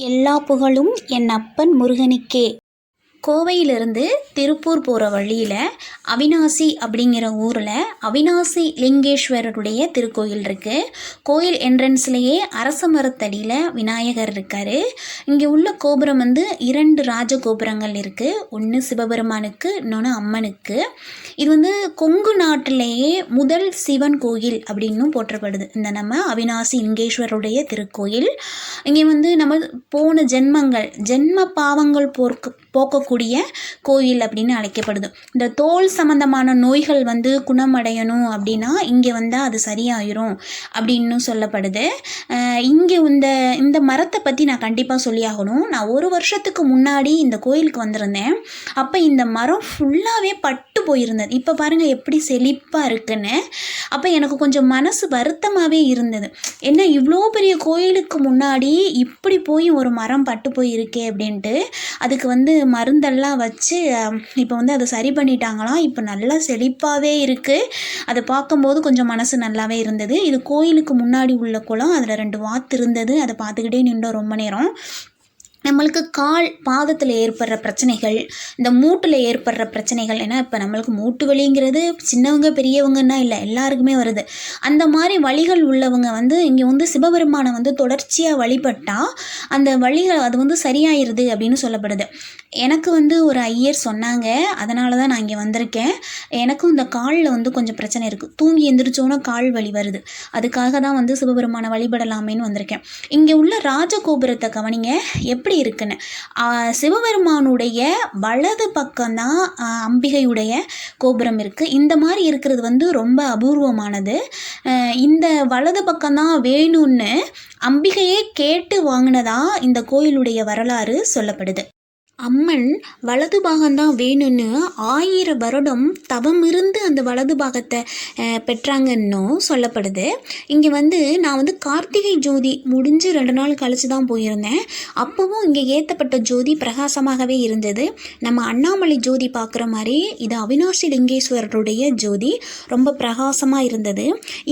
எல்லா புகழும் என் அப்பன் முருகனுக்கே. கோவையிலிருந்து திருப்பூர் போகிற வழியில் அவினாசி அப்படிங்கிற ஊரில் அவினாசி லிங்கேஸ்வரருடைய திருக்கோயில் இருக்குது கோயில் என்ட்ரன்ஸ்லேயே அரச மரத்தடியில் விநாயகர் இருக்கார். இங்கே உள்ள கோபுரம் வந்து இரண்டு ராஜ கோபுரங்கள் இருக்குது ஒன்று சிவபெருமானுக்கு இன்னொன்று அம்மனுக்கு. இது வந்து கொங்கு நாட்டிலேயே முதல் சிவன் கோயில் அப்படின்னும் போற்றப்படுது. இந்த நம்ம அவினாசி லிங்கேஸ்வரருடைய திருக்கோயில். இங்கே வந்து நம்ம போன ஜென்மங்கள் ஜென்ம பாவங்கள் போர்க்கு போக்கக்கூடிய கோயில் அப்படின்னு அழைக்கப்படுது. இந்த தோல் சம்மந்தமான நோய்கள் வந்து குணமடையணும் அப்படின்னா இங்கே வந்தால் அது சரியாயிரும் அப்படின்னு சொல்லப்படுது. இங்கே இந்த இந்த மரத்தை பற்றி நான் கண்டிப்பாக சொல்லியாகணும். நான் ஒரு வருஷத்துக்கு முன்னாடி இந்த கோயிலுக்கு வந்திருந்தேன். அப்போ இந்த மரம் ஃபுல்லாகவே பட்டு போயிருந்தது. இப்போ பாருங்கள் எப்படி செழிப்பாக இருக்குன்னு. அப்போ எனக்கு கொஞ்சம் மனசு வருத்தமாகவே இருந்தது. என்ன இவ்வளோ பெரிய கோயிலுக்கு முன்னாடி இப்படி போய் ஒரு மரம் பட்டு போய் இருக்கே அப்படின்ட்டு. அதுக்கு வந்து மருந்தெல்லாம் வச்சு இப்போ வந்து அதை சரி பண்ணிட்டாங்களாம் இப்போ நல்லா செழிப்பாகவே இருக்குது அதை பார்க்கும்போது கொஞ்சம் மனசு நல்லாவே இருந்தது. இது கோயிலுக்கு முன்னாடி உள்ள குளம். அதில் ரெண்டு வாத்து இருந்தது. அதை பார்த்துக்கிட்டே நின்றோம் ரொம்ப நேரம். நம்மளுக்கு கால் பாதத்தில் ஏற்படுற பிரச்சனைகள் இந்த மூட்டில் ஏற்படுற பிரச்சனைகள் ஏன்னா இப்போ நம்மளுக்கு மூட்டு வலிங்கிறது சின்னவங்க பெரியவங்கன்னா இல்லை எல்லாருக்குமே வருது. அந்த மாதிரி வழிகள் உள்ளவங்க வந்து இங்கே வந்து சிவபெருமானை வந்து தொடர்ச்சியாக வழிபட்டால் அந்த வழிகள் அது வந்து சரியாயிருது அப்படின்னு சொல்லப்படுது. எனக்கு வந்து ஒரு ஐயர் சொன்னாங்க அதனால தான் நான் இங்கே வந்திருக்கேன். எனக்கும் இந்த காலில் வந்து கொஞ்சம் பிரச்சனை இருக்குது தூங்கி எந்திரிச்சோன்னா கால் வலி வருது. அதுக்காக தான் வந்து சிவபெருமானை வழிபடலாமேன்னு வந்திருக்கேன். இங்கே உள்ள ராஜகோபுரத்தை கவனிங்க எப்படி இருக்குன்னு? சிவபெருமானுடைய வலது பக்கம்தான் அம்பிகையுடைய கோபுரம் இருக்குது இந்த மாதிரி இருக்கிறது வந்து ரொம்ப அபூர்வமானது. இந்த வலது பக்கம்தான் வேணும்னு அம்பிகையே கேட்டு வாங்கினதா இந்த கோயிலுடைய வரலாறு சொல்லப்படுது. அம்மன் வலது பாகம்தான் வேணும்னு ஆயிரம் வருடம் தவம் இருந்து அந்த வலது பாகத்தை பெற்றாங்கன்னும் சொல்லப்படுது. இங்கே வந்து நான் வந்து கார்த்திகை ஜோதி முடிஞ்சு ரெண்டு நாள் கழிச்சு தான் போயிருந்தேன். அப்போவும் இங்கே ஏற்றப்பட்ட ஜோதி பிரகாசமாகவே இருந்தது. நம்ம அண்ணாமலை ஜோதி பார்க்குற மாதிரி இது அவினாசி லிங்கேஸ்வரருடைய ஜோதி ரொம்ப பிரகாசமாக இருந்தது.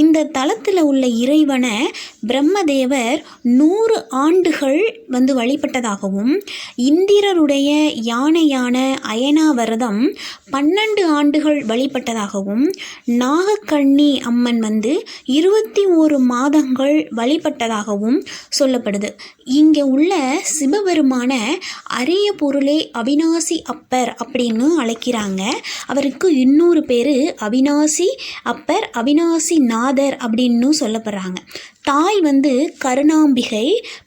இந்த தலத்தில் உள்ள இறைவனை பிரம்மதேவர் நூறு ஆண்டுகள் வந்து வழிபட்டதாகவும் இந்திரருடைய யானையான அயனாவரதம் பன்னெண்டு ஆண்டுகள் வழிபட்டதாகவும் நாகக்கண்ணி அம்மன் வந்து இருபத்தி ஓரு மாதங்கள் வழிபட்டதாகவும் சொல்லப்படுது. இங்கே உள்ள சிவபெருமான அரிய பொருளே அவினாசி அப்பர் அப்படின்னு அழைக்கிறாங்க. அவருக்கு இன்னொரு பேர் அவினாசி அப்பர் அவினாசி நாதர் அப்படின்னு சொல்லப்படுறாங்க. தாய் வந்து கருணாம்பிகை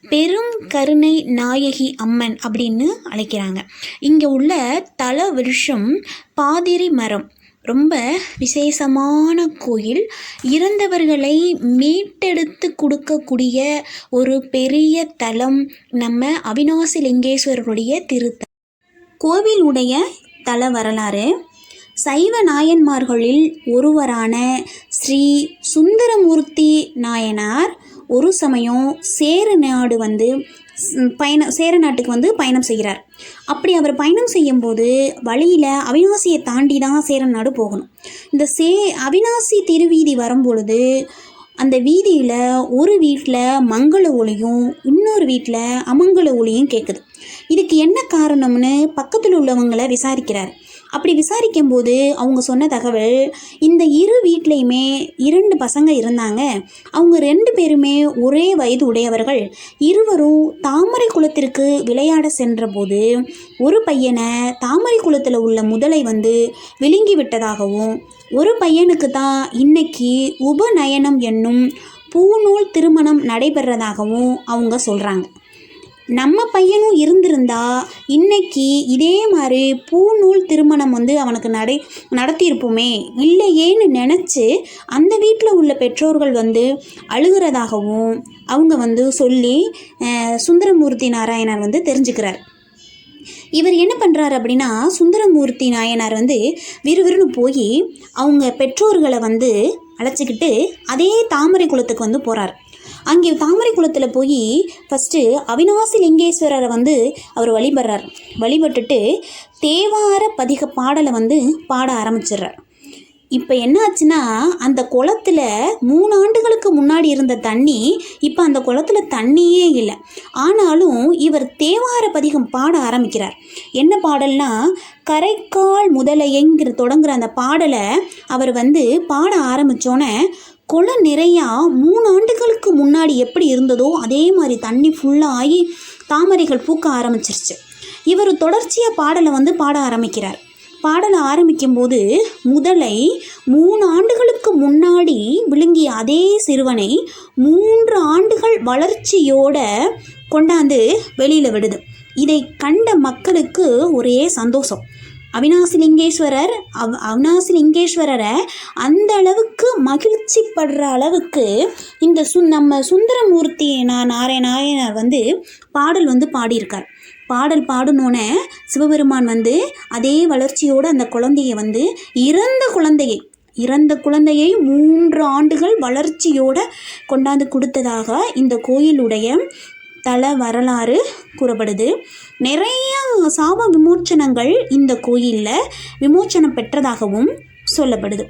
பெரும் கருணை நாயகி அம்மன் அப்படின்னு அழைக்கிறாங்க. இங்கே உள்ள தல விருஷம் பாதிரி மரம். ரொம்ப விசேஷமான கோயில். இறந்தவர்களை மீட்டெடுத்து கொடுக்கக்கூடிய ஒரு பெரிய தலம் நம்ம அவினாசி லிங்கேஸ்வரருடைய திருத்த கோவிலுடைய தல வரலாறு. சைவ நாயன்மார்களில் ஒருவரான ஸ்ரீ சுந்தரமூர்த்தி நாயனார் ஒரு சமயம் சேர நாடு வந்து பயணம் சேர நாட்டுக்கு வந்து பயணம் செய்கிறார். அப்படி அவர் பயணம் செய்யும்போது வழியில் அவினாசியை தாண்டி தான் சேர நாடு போகணும். இந்த சே அவினாசி திருவீதி வரும்பொழுது அந்த வீதியில் ஒரு வீட்டில் மங்கள ஒளியும் இன்னொரு வீட்டில் அமங்கல ஒளியும் கேட்குது இதுக்கு என்ன காரணம்னு பக்கத்தில் உள்ளவங்களை விசாரிக்கிறார். அப்படி விசாரிக்கும்போது அவங்க சொன்ன தகவல் இந்த இரு வீட்லேயுமே இரண்டு பசங்க இருந்தாங்க. அவங்க ரெண்டு பேருமே ஒரே வயது உடையவர்கள். இருவரும் தாமரை குளத்திற்கு விளையாட சென்றபோது ஒரு பையனை தாமரை குளத்தில் உள்ள முதலை வந்து விழுங்கி விட்டதாகவும் ஒரு பையனுக்கு தான் இன்னைக்கு உபநயனம் என்னும் பூநூல் திருமணம் நடைபெறதாகவும் அவங்க சொல்கிறாங்க நம்ம பையனும் இருந்திருந்தா இன்னைக்கு இதே மாதிரி பூநூல் திருமணம் வந்து அவனுக்கு நடை நடத்தியிருப்போமே. இல்லையேன்னு நினச்சி அந்த வீட்டில் உள்ள பெற்றோர்கள் வந்து அழுகிறதாகவும் அவங்க வந்து சொல்லி சுந்தரமூர்த்தி நாராயணர் வந்து தெரிஞ்சுக்கிறார். இவர் என்ன பண்ணுறாரு அப்படின்னா சுந்தரமூர்த்தி நாயனார் வந்து விறுவிறுன்னு போய் அவங்க பெற்றோர்களை வந்து அழைச்சிக்கிட்டு அதே தாமரை குளத்துக்கு வந்து போகிறார் அங்கே தாமரை குளத்தில் போய் ஃபஸ்ட்டு அவினாசி லிங்கேஸ்வரரை வந்து அவர் வழிபடுறார். வழிபட்டுட்டு தேவார பதிக பாடலை வந்து பாட ஆரம்பிச்சிடுறார். இப்போ என்னாச்சுன்னா அந்த குளத்தில் மூணு ஆண்டுகளுக்கு முன்னாடி இருந்த தண்ணி இப்போ அந்த குளத்தில் தண்ணியே இல்லை. ஆனாலும் இவர் தேவார பதிகம் பாட ஆரம்பிக்கிறார். என்ன பாடல்னா கரைக்கால் முதலையங்கிற தொடங்குற அந்த பாடலை அவர் வந்து பாட ஆரம்பித்தோன்னே குளம் நிறையா மூணு ஆண்டுகளுக்கு முன்னாடி எப்படி இருந்ததோ அதே மாதிரி தண்ணி ஃபுல்லாக ஆகி தாமரைகள் பூக்க ஆரம்பிச்சிருச்சு. இவர் தொடர்ச்சியாக பாடலை வந்து பாட ஆரம்பிக்கிறார். பாடலை ஆரம்பிக்கும்போது முதலை மூணு ஆண்டுகளுக்கு முன்னாடி விழுங்கிய அதே சிறுவனை மூன்று ஆண்டுகள் வளர்ச்சியோட கொண்டாந்து வெளியில் விடுது. இதை கண்ட மக்களுக்கு ஒரே சந்தோஷம். அவினாசி லிங்கேஸ்வரர் அவ் அவினாசி லிங்கேஸ்வரரை அந்த அளவுக்கு மகிழ்ச்சி படுற அளவுக்கு இந்த சு நம்ம சுந்தரமூர்த்தி நான் நாராயணாயனர் வந்து பாடல் வந்து பாடியிருக்கார். பாடல் பாடணுன்னே சிவபெருமான் வந்து அதே வளர்ச்சியோடு அந்த குழந்தையை வந்து இறந்த குழந்தையை இறந்த குழந்தையை மூன்று ஆண்டுகள் வளர்ச்சியோடு கொண்டாந்து கொடுத்ததாக இந்த கோயிலுடைய தல வரலாறு கூறப்படுது. நிறைய சாப விமோச்சனங்கள் இந்த கோயிலில் விமோச்சனம் பெற்றதாகவும் சொல்லப்படுது.